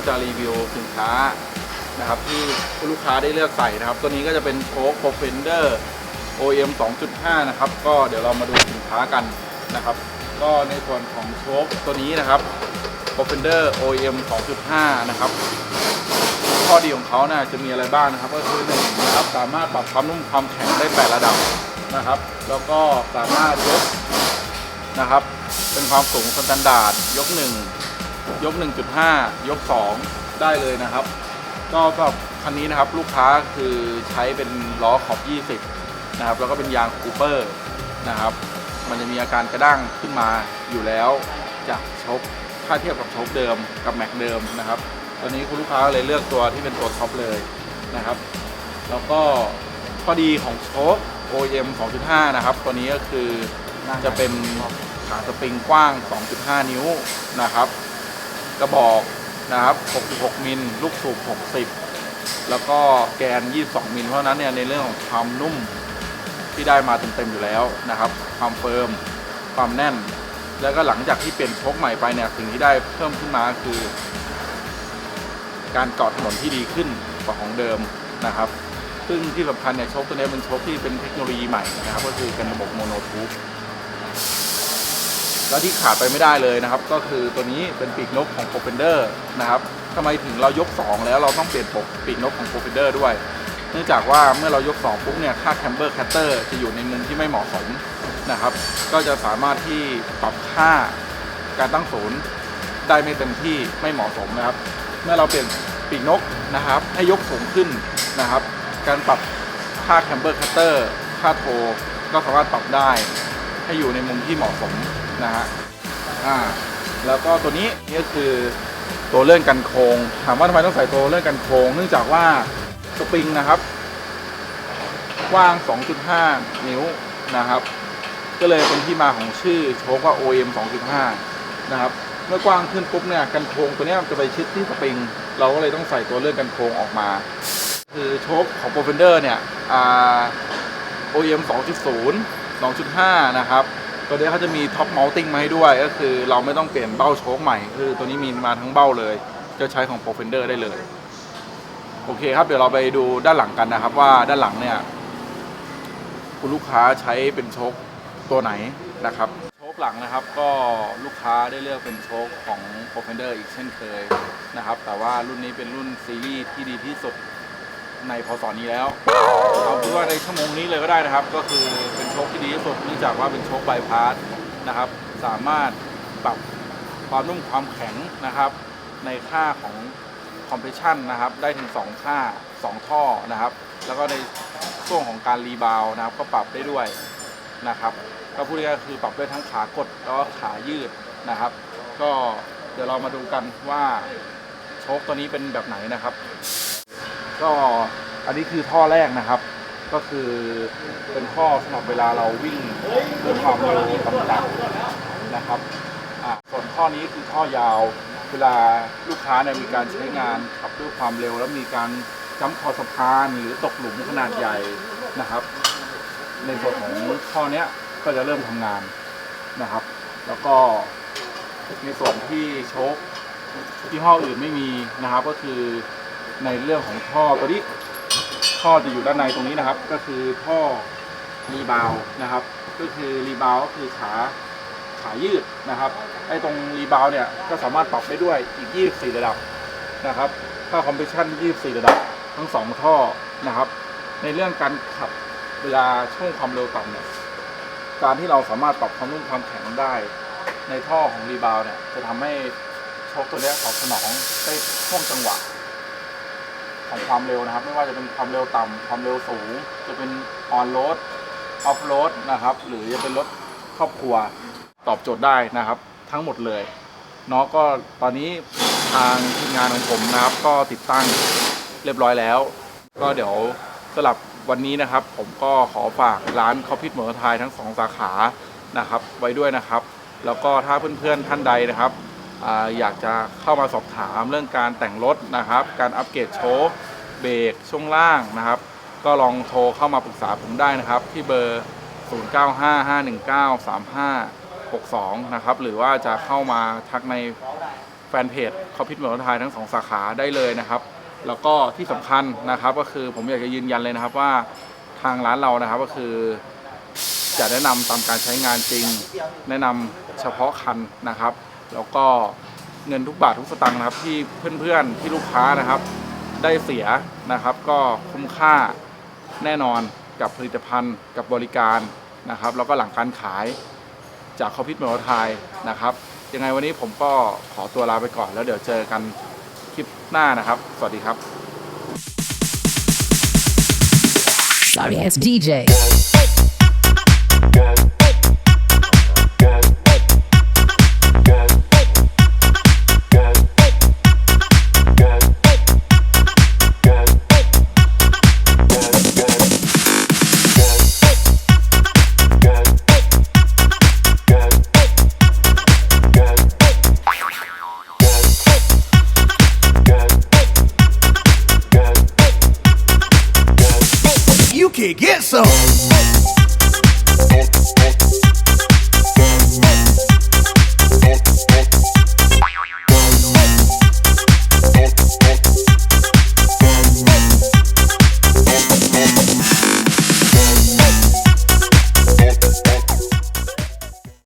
ก็จะรีวิวสินค้านะครับที่ลูกค้าได้เลือกใส่นะครับ ตัวนี้ก็จะเป็นโชคโปรเฟนเดอร์ OM 2.5 นะครับ ก็เดี๋ยวเรามาดูสินค้ากันนะครับ ก็ในส่วนของโชคตัวนี้นะครับ p r o f e n d e r OEM 2.5 นะครับ ข้อดีของเขานะ่ะจะมีอะไรบ้างนะครับ ก็คือหนึ่งนะครับสามารถปรับความนุ่มความแข็งได้8ระดับนะครับ แล้วก็สามารถยกนะครับ เป็นความสูงสแตนดาร์ดยก1 ยก 1.5 ยก 2 ได้เลยนะครับ ก็สำหรับคันนี้นะครับลูกค้าคือใช้เป็นล้อขอบ 20 นะครับ แล้วก็เป็นยางคูเปอร์นะครับ มันจะมีอาการกระด้างขึ้นมาอยู่แล้วจากชกถ้าเทียบกับชกเดิมกับแม็กเดิมนะครับ ตอนนี้คุณลูกค้าเลยเลือกตัวที่เป็นตัวท็อปเลยนะครับ แล้วก็ข้อดีของโชค OEM 2.5 นะครับ ตัวนี้ก็คือจะเป็นขาสปริงกว้าง 2.5 นิ้วนะครับ กระบอกนะครับ 66 มิล ลูกสูบ 60 แล้วก็แกน 22 มิล เพราะฉะนั้นเนี่ยในเรื่องของความนุ่มที่ได้มาเต็มๆอยู่แล้วนะครับ ความเฟิร์ม ความแน่น แล้วก็หลังจากที่เปลี่ยนโชคใหม่ไปเนี่ยสิ่งที่ได้เพิ่มขึ้นมาคือ การเกาะถนนที่ดีขึ้นกว่าของเดิมนะครับ ซึ่งที่สำคัญเนี่ยโชคตัวนี้เป็นโชคที่เป็นเทคโนโลยีใหม่นะครับ ก็คือเป็นระบบโมโนทูธ แล้วที่ขาดไปไม่ได้เลยนะครับ ก็คือตัวนี้เป็นปีกนกของ p r o p e n d e r นะครับทำไมถึงเรายก 2 แล้วเราต้องเปลี่ยนปกปีกนกของ p r o p e n d e r ด้วย เนื่องจากว่าเมื่อเรายก 2 ปุ๊บเนี่ยค่าแคมเบอร์แคตเตอร์จะอยู่ในมุมที่ไม่เหมาะสมนะครับ ก็จะสามารถที่ปรับค่าการตั้งศูนย์ได้ไม่เต็มที่ไม่เหมาะสมนะครับ เมื่อเราเปลี่ยนปีกนกนะครับ ให้ยกสูงขึ้นนะครับ การปรับค่าแคมเบอร์คัตเตอร์ค่าโทก็สามารถปรับได้ให้อยู่ในมุมที่เหมาะสม นะฮะอ่าแล้วก็ตัวนี้นี่ก็คือตัวเลื่อนกันโครงถามว่าทำไมต้องใส่ตัวเลื่อนกันโครงเนื่องจากว่าสปริงนะครับกว้าง 2.5 นิ้วนะครับ ก็เลยเป็นที่มาของชื่อโชคว่า OM 2.5 นะครับ เมื่อกว้างขึ้นปุ๊บเนี่ยกันโครงตัวนี้จะไปชิดที่สปริง เราก็เลยต้องใส่ตัวเลื่อนกันโครงออกมา คือโชคของ p r o f e n d e r เนี่ย OM 2.0 2.5 นะครับ ตัวนี้เขาจะมีท็อป m ม u ติ้งมาให้ด้วย ก็คือเราไม่ต้องเปลี่ยนเบ้าโชคใหม่ คือตัวนี้มีมาทั้งเบ้าเลย จะใช้ของ p r o f e n d e r ได้เลย โอเคครับ เดี๋ยวเราไปดูด้านหลังกันนะครับ ว่าด้านหลังเนี่ย คุณลูกค้าใช้เป็นโชคตัวไหนนะครับ โชคหลังนะครับ ก็ลูกค้าได้เลือกเป็นโชคของ p r o f e n d e r อีกเช่นเคยนะครับ แต่ว่ารุ่นนี้เป็นรุ่นซีรีส์ที่ดีที่สุด ในพศนี้แล้วเอาเป็นว่าในชั่วโมงนี้เลยก็ได้นะครับ ก็คือเป็นโชคที่ดีที่สุดเนื่องจากว่าเป็นโชคบายพาสนะครับ สามารถปรับความนุ่มความแข็งนะครับ ในค่าของคอมเพรสชันนะครับ ได้ถึง 2 ค่า 2 ท่อนะครับ แล้วก็ในช่วงของการรีบาวนะครับ ก็ปรับได้ด้วยนะครับก็พูดง่ายๆคือปรับได้ทั้งขากดแล้วก็ขายืดนะครับ ก็เดี๋ยวเรามาดูกันว่าโชคตัวนี้เป็นแบบไหนนะครับ ก็อันนี้คือท่อแรกนะครับ ก็คือเป็นท่อสำหรับเวลาเราวิ่งด้วยความเร็วต่ำๆนะครับส่วนท่อนี้คือท่อยาว เวลาลูกค้าเนี่ยมีการใช้งานขับด้วยความเร็ว แล้วมีการจ้ำคอสะพานหรือตกหลุมขนาดใหญ่นะครับ ในส่วนของท่อนี้ก็จะเริ่มทำงานนะครับ แล้วก็ในส่วนที่โชคที่ห้ออื่นไม่มีนะครับก็คือ ในเรื่องของท่อตัวนี้ท่อจะอยู่ด้านในตรงนี้นะครับ ก็คือท่อรีบาวนะครับ ก็คือรีบาวก็คือขาขายืดนะครับไอ้ตรงรีบาวเนี่ยก็สามารถปรับได้ด้วยอีก 24 ระดับนะครับค่าคอมเพรสชัน24 ระดับทั้งสองท่อนะครับ ในเรื่องการขับเวลาช่วงความเร็วต่ำเนี่ยการที่เราสามารถปรับความนุ่มความแข็งได้ ในท่อของรีบาวเนี่ยจะทำให้โชคตัวนี้ยตอบสนองได้ช่วงจังหวะ ของความเร็วนะครับ ไม่ว่าจะเป็นความเร็วต่ำความเร็วสูง จะเป็นออนโรดออฟโรดนะครับ หรือจะเป็นรถครอบครัวตอบโจทย์ได้นะครับ ทั้งหมดเลยเนาะก็ตอนนี้ทางทีมงานของผมนะครับ ก็ติดตั้งเรียบร้อยแล้ว ก็เดี๋ยวสลับวันนี้นะครับ ผมก็ขอฝากร้านคอฟฟิศเหมือไทยทั้งสองสาขานะครับ ไว้ด้วยนะครับ แล้วก็ถ้าเพื่อนๆท่านใดนะครับ อยากจะเข้ามาสอบถามเรื่องการแต่งรถนะครับ การอัปเกรดโชคเบรกช่วงล่างนะครับ ก็ลองโทรเข้ามาปรึกษาผมได้นะครับ ที่เบอร์ 0955193562 นะครับ หรือว่าจะเข้ามาทักในแฟนเพจคอพิทเมอร์ไทยทั้งสองสาขาได้เลยนะครับ แล้วก็ที่สำคัญนะครับก็คือผมอยากจะยืนยันเลยนะครับว่าทางร้านเรานะครับก็คือจะแนะนำตามการใช้งานจริง แนะนำเฉพาะคันนะครับ แล้วก็เงินทุกบาททุกสตางค์นะครับ ที่เพื่อนๆที่ลูกค้านะครับ ได้เสียนะครับ ก็คุ้มค่าแน่นอนกับผลิตภัณฑ์กับบริการนะครับ แล้วก็หลังการขายจากคอพิทเมลไทยนะครับ ยังไงวันนี้ผมก็ขอตัวลาไปก่อน แล้วเดี๋ยวเจอกันคลิปหน้านะครับ สวัสดีครับ Sorry ass DJ. kick. Get some.